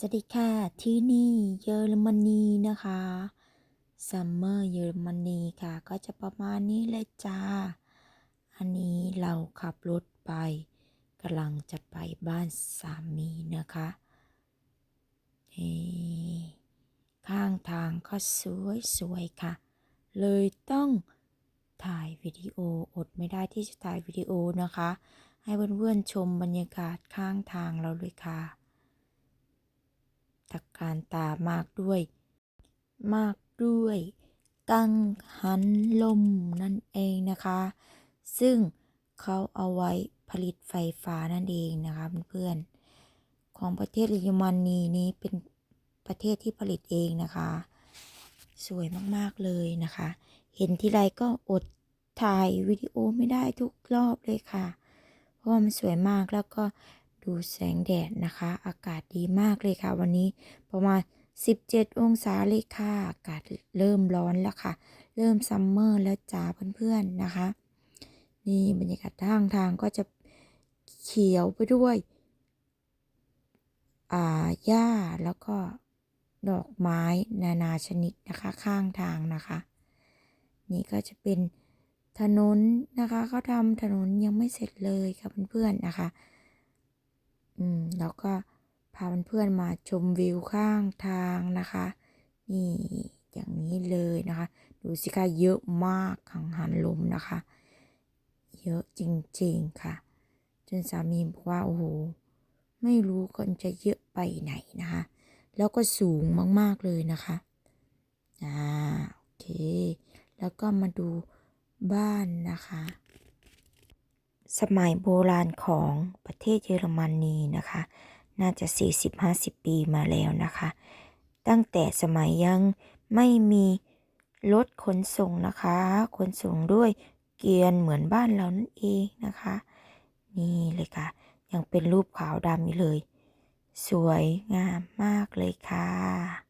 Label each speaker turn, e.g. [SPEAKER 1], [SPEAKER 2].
[SPEAKER 1] สวัสดีค่ะที่นี่เยอรมนีนะคะซัมเมอร์เยอรมนีค่ะ ก็จะประมาณนี้เลยจ้า อันนี้เราขับรถไปกำลังจะไปบ้านสามีนะคะนี่ข้างทางก็สวยสวยๆค่ะ เลยต้องถ่ายวิดีโออดไม่ได้ที่จะถ่ายวิดีโอนะคะ ให้เพื่อนๆชมบรรยากาศข้างทางเราเลยค่ะ การตามากด้วย มากด้วย กังหันลมนั่นเองนะคะ ซึ่งเขาเอาไว้ผลิตไฟฟ้านั่นเองนะคะเพื่อนๆของประเทศเยอรมนีนี้เป็นประเทศที่ผลิตเองนะคะ สวยมากๆเลยนะคะ เห็นทีไรก็อดถ่ายวิดีโอไม่ได้ทุกรอบเลยค่ะ เพราะว่ามันสวยมากแล้วก็ ดูแสงแดดนะคะ อากาศดีมากเลยค่ะ วันนี้ประมาณ 17 องศาเลยค่ะ อากาศเริ่มร้อนแล้วค่ะ เริ่มซัมเมอร์แล้วจ้าเพื่อนๆนะคะ นี่บรรยากาศทางทางก็จะเขียวไปด้วย อ่า หญ้าแล้วก็ดอกไม้นานาชนิดนะคะ ข้างทางนะคะ นี่ก็จะเป็นถนนนะคะเขาทำถนนยังไม่เสร็จเลยค่ะเพื่อนๆนะคะ อืมแล้วก็พาเพื่อนๆมาชมวิวข้างทางนะคะ นี่อย่างนี้เลยนะคะ ดูสิคะเยอะมากขังหันลมนะคะ เยอะจริงๆค่ะ จนสามีบอกว่าโอ้โหไม่รู้คนจะเยอะไปไหนนะคะ แล้วก็สูงมากๆเลยนะคะอ่าโอเค แล้วก็มาดูบ้านนะคะ สมัยโบราณของประเทศเยอรมนีนะคะ น่าจะ 40-50 ปีมาแล้วนะคะ ตั้งแต่สมัยยังไม่มีรถขนส่งนะคะ ขนส่งด้วยเกวียนเหมือนบ้านเรานั่นเองนะคะ นี่เลยค่ะ ยังเป็นรูปขาวดำอยู่เลย สวยงามมากเลยค่ะ